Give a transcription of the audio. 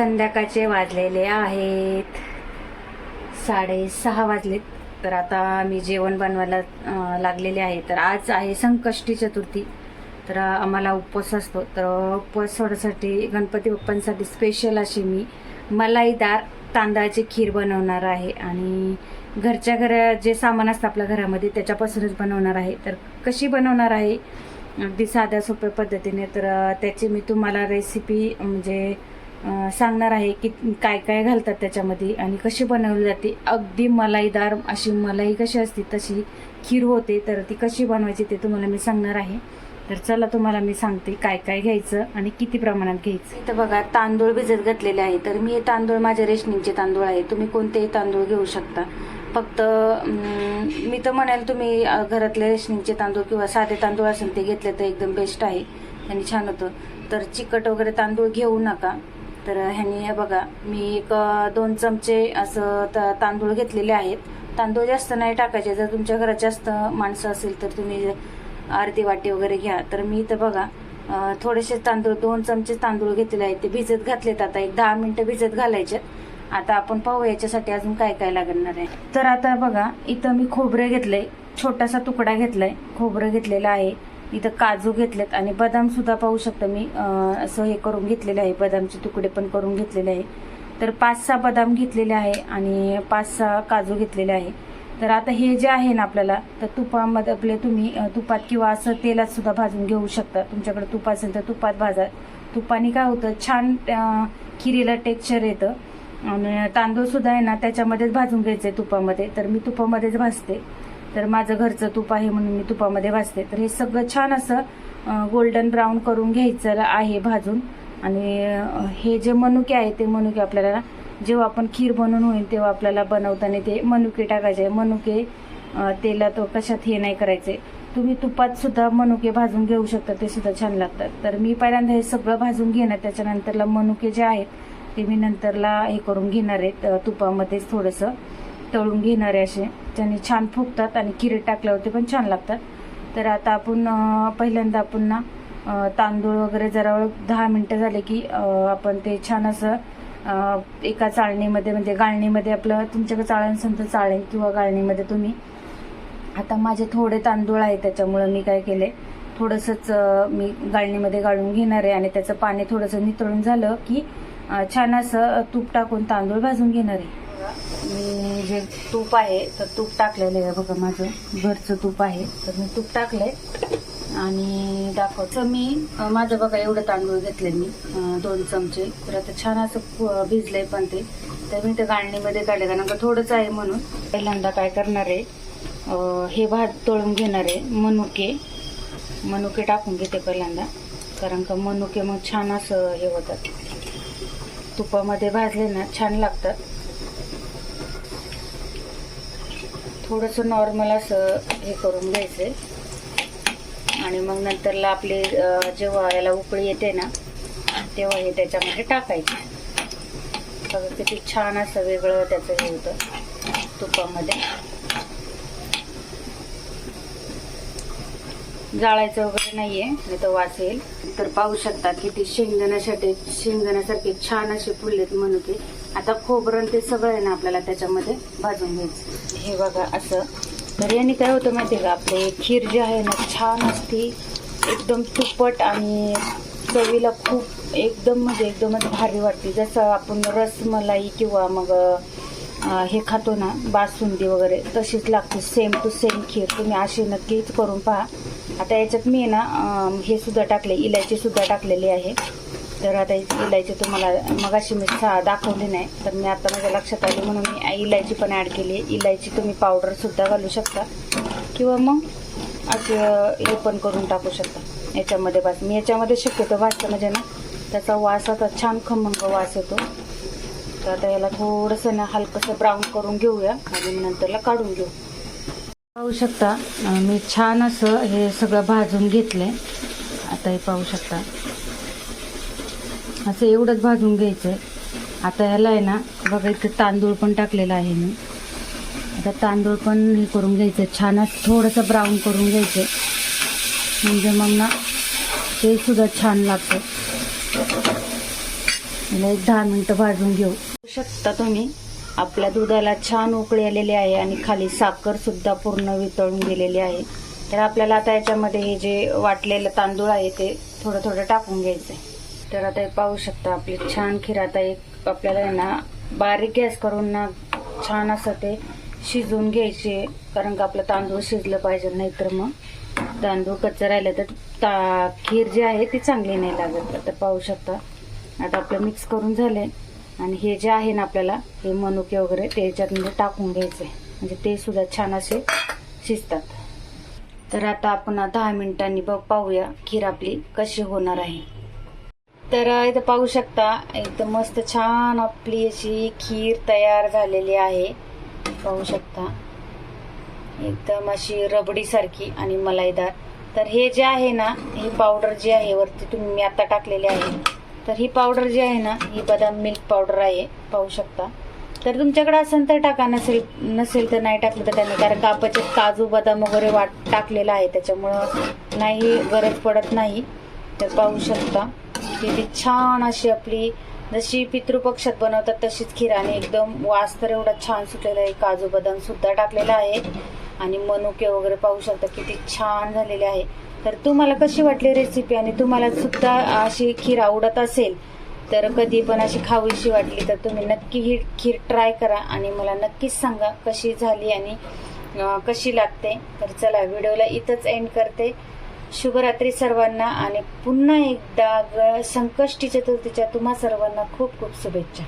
संध्याकाळचे वाजलेले आहेत. साडेसहा वाजलेत. तर आता मी जेवण बनवायला लागलेले आहे. तर आज आहे संकष्टी चतुर्थी. तर आम्हाला उपवास असतो. तर उपवास सोडासाठी गणपती बाप्पांसाठी स्पेशल अशी मी मलाईदार तांदळाची खीर बनवणार आहे. आणि घरच्या घरा जे सामान असतं आपल्या घरामध्ये त्याच्यापासूनच बनवणार आहे. तर कशी बनवणार आहे? अगदी साध्या सोप्या पद्धतीने. तर त्याची मी तुम्हाला रेसिपी म्हणजे सांगणार आहे की काय काय घालतात त्याच्यामध्ये आणि कशी बनवली जाते. अगदी मलाईदार अशी मलाई कशी असते तशी खीर होते तर ती कशी बनवायची ते तुम्हाला मी सांगणार आहे. तर चला तुम्हाला मी सांगते काय काय घ्यायचं आणि किती प्रमाणात घ्यायचं. तर बघा तांदूळ भिजत घातलेले आहे. तर मी हे तांदूळ माझ्या रेशनिंगचे तांदूळ आहे. तुम्ही कोणतेही तांदूळ घेऊ शकता. फक्त मी तर म्हणेल तुम्ही घरातले रेशनिंगचे तांदूळ किंवा साधे तांदूळ असेल ते घेतले तर एकदम बेस्ट आहे. आणि छान होतं. तर चिकट वगैरे तांदूळ घेऊ नका. तर ह्यानी हे बघा मी एक दोन चमचे असं त- तांदूळ घेतलेले आहेत. तांदूळ जास्त नाही टाकायचे. जर तुमच्या घरात जास्त माणसं असेल तर तुम्ही अर्धी वाटी वगैरे घ्या. तर मी इथं बघा थोडेसे तांदूळ दोन चमचे तांदूळ घेतलेले आहेत. ते भिजत घातलेत आता. एक दहा मिनिटं भिजत घालायचे आता आपण पाहू याच्यासाठी अजून काय काय लागणार आहे. तर आता बघा इथं मी खोबरं घेतलंय. छोटासा तुकडा घेतलाय. खोबरं घेतलेलं आहे. इथं काजू घेतलेत आणि बदाम सुद्धा पाहू शकता मी. असं हे करून घेतलेले आहे. बदामचे तुकडे पण करून घेतलेले आहे. तर पाच सहा बदाम घेतलेले आहे आणि पाच सहा काजू घेतलेले आहे. तर आता हे जे आहे ना आपल्याला तर तुपामध्ये आपले तुम्ही तुपात किंवा असं तेलात सुद्धा भाजून घेऊ शकता. तुमच्याकडे तुप असेल तर तुपात भाजा. तुपाने काय होतं छान खिरीला टेक्स्चर येतं. आणि तांदूळ सुद्धा आहे ना त्याच्यामध्येच भाजून घ्यायचे तुपामध्ये. तर मी तुपामध्येच भाजते. तर माझं घरचं तूप आहे म्हणून मी तुपामध्ये भाजते. तर हे सगळं छान असं गोल्डन ब्राऊन करून घ्यायचं आहे भाजून. आणि हे जे मनुके आहे ते मनुके आपल्याला जेव्हा आपण खीर बनवून होईल तेव्हा आपल्याला बनवताना ते मनुके टाकायचे. मनुके तेलात कशात हे नाही करायचे. तुम्ही तुपात सुद्धा मनुके भाजून घेऊ शकता ते सुद्धा छान लागतात. तर मी पहिल्यांदा हे सगळं भाजून घेणार. त्याच्यानंतरला मनुके जे आहेत ते मी नंतरला हे करून घेणार आहेत तुपामध्येच थोडंसं. तळून घेणारे असे. त्याने छान फुगतात आणि किरे टाकल्यावरती पण छान लागतात. तर आता आपण पहिल्यांदा आपण ना तांदूळ वगैरे जरा दहा मिनटं झाले की आपण ते छान असं एका चाळणीमध्ये म्हणजे गाळणीमध्ये आपलं तुमच्याकडे चाळण असेल तर चाळण किंवा गाळणीमध्ये तुम्ही. आता माझे थोडे तांदूळ आहे त्याच्यामुळं मी काय केले थोडंसंच मी गाळणीमध्ये गाळून घेणार आहे आणि त्याचं पाणी थोडंसं नितळून झालं की छान असं तूप टाकून तांदूळ भाजून घेणार आहे. मी जे तूप आहे तर तूप टाकलेलं आहे बघा माझं. घरचं तूप आहे. तर मी तूप टाकलंय. आणि दाखवतो. मी माझं बघा एवढं तांदूळ घेतले मी दोन चमचे. तर आता छान असं भिजलंय पण ते. तर मी ते गाळणीमध्ये काढले कारण का थोडंच आहे म्हणून. पहिल्यांदा काय करणार आहे हे भात तळून घेणार आहे मनुके. मनुके टाकून घेते पहिल्यांदा. कारण का मनुके मग छान असं हे होतात. तुपामध्ये भाजले ना छान लागतात. थोडंसं नॉर्मल असं हे करून घ्यायचंय. आणि मग नंतरला आपली जेव्हा याला उकळी येते ना तेव्हा हे त्याच्यामध्ये टाकायचे. बघा किती छान असं वेगळं त्याचं हे होतं तुपामध्ये. जाळायचं वगैरे नाहीये मी तो वाचेल. तर पाहू शकता किती शेंगदाण्यासाठी शेंगदाण्यासारखे छान असे फुललेत की आता खोबरं ते सगळं आहे ना आपल्याला त्याच्यामध्ये भाजून घ्यायचं. हे बघा असं. तर याने काय होतं माहितीये का आपले खीर जी आहे ना छान असती एकदम तुपट आणि चवीला खूप एकदम म्हणजे एकदमच भारी वाटते. जसं आपण रसमलाई किंवा मग हे खातो ना बासुंदी वगैरे तशीच लागते. सेम टू सेम खीर. तुम्ही अशी नक्कीच करून पहा. आता याच्यात मी ना हे सुद्धा टाकले इलायची सुद्धा टाकलेली आहे. तर आता इलायची तुम्हाला मगाशी मी सा दाखवली नाही तर मी आता माझ्या लक्षात आली म्हणून मी इलायची पण ॲड केली आहे. इलायची तुम्ही पावडर सुद्धा घालू शकता. किंवा मग असं हे पण करून टाकू शकता. याच्यामध्ये भाज मी याच्यामध्ये शक्यतो भाजतं म्हणजे ना त्याचा वास आता छान खमंग वास येतो. तर आता याला थोडंसं ना हलकंसं ब्राऊन करून घेऊया. आणि नंतरला काढून घेऊ. पाहू शकता. मी छान असं हे सगळं भाजून घेतलंय. आता हे पाहू शकता. असं एवढंच भाजून घ्यायचंय. आता ह्याला आहे ना बघा इथं तांदूळ पण टाकलेला आहे मी. आता तांदूळ पण हे करून घ्यायचं छान थोडंसं ब्राऊन करून घ्यायचं म्हणजे मग ना ते सुद्धा छान लागतं. एक दहा मिनटं भाजून घेऊ. शकता तुम्ही. आपल्या दुधाला छान उकळी आलेली आहे आणि खाली साखर सुद्धा पूर्ण वितळून गेलेली आहे. तर आपल्याला आता याच्यामध्ये हे जे वाटलेलं तांदूळ आहे ते थोडं थोडं टाकून घ्यायचं आहे तर आता हे पाहू शकता आपली छान खीर आता एक आपल्याला आहे ना बारीक गॅस करून ना छान असं ते शिजवून घ्यायचे कारण का आपलं तांदूळ शिजलं पाहिजे नाहीतर मग तांदूळ कच्चं राहिलं तर ता खीर जी आहे ती चांगली नाही लागत. तर पाहू शकता. आता आपलं मिक्स करून झाले आणि हे जे आहे ना आपल्याला हे मनुके वगैरे त्याच्यातमध्ये म्हणजे टाकून घ्यायचे. म्हणजे ते सुद्धा छान असे शिजतात. तर आता आपण दहा मिनिटांनी बघ पाहूया खीर आपली कशी होणार आहे. तर इथं पाहू शकता एकदम मस्त छान आपली अशी खीर तयार झालेली आहे. पाहू शकता. एकदम अशी रबडीसारखी आणि मलाईदार. तर हे जे आहे ना ही पावडर जी आहे वरती तुम्ही मी आता टाकलेली आहे. तर ही पावडर जी आहे ना ही बदाम मिल्क पावडर आहे पाहू शकता. तर तुमच्याकडे असेल तर टाका नसेल नसेल तर नाही टाकलं तर त्यांनी कारण कापाचे काजू बदाम वगैरे वाट टाकलेला आहे त्याच्यामुळं नाही गरज पडत नाही. तर पाहू शकता. किती छान अशी आपली जशी पितृपक्षात बनवतात तशीच खीर आणि एकदम वास तर एवढा छान सुटलेला आहे. काजू बदाम सुद्धा टाकलेला आहे. आणि मनुके वगैरे पाहू शकता किती छान झालेले आहे. तर तुम्हाला कशी वाटली रेसिपी आणि तुम्हाला सुद्धा अशी खीर आवडत असेल तर कधी पण अशी खावीशी वाटली तर तुम्ही नक्की ही खीर ट्राय करा आणि मला नक्कीच सांगा कशी झाली आणि कशी लागते. तर चला व्हिडिओला इथंच एंड करते. शुभरात्री सर्वांना आणि पुन्हा एकदा संकष्टी चतुर्थीच्या तुम्हा सर्वांना खूप खूप शुभेच्छा.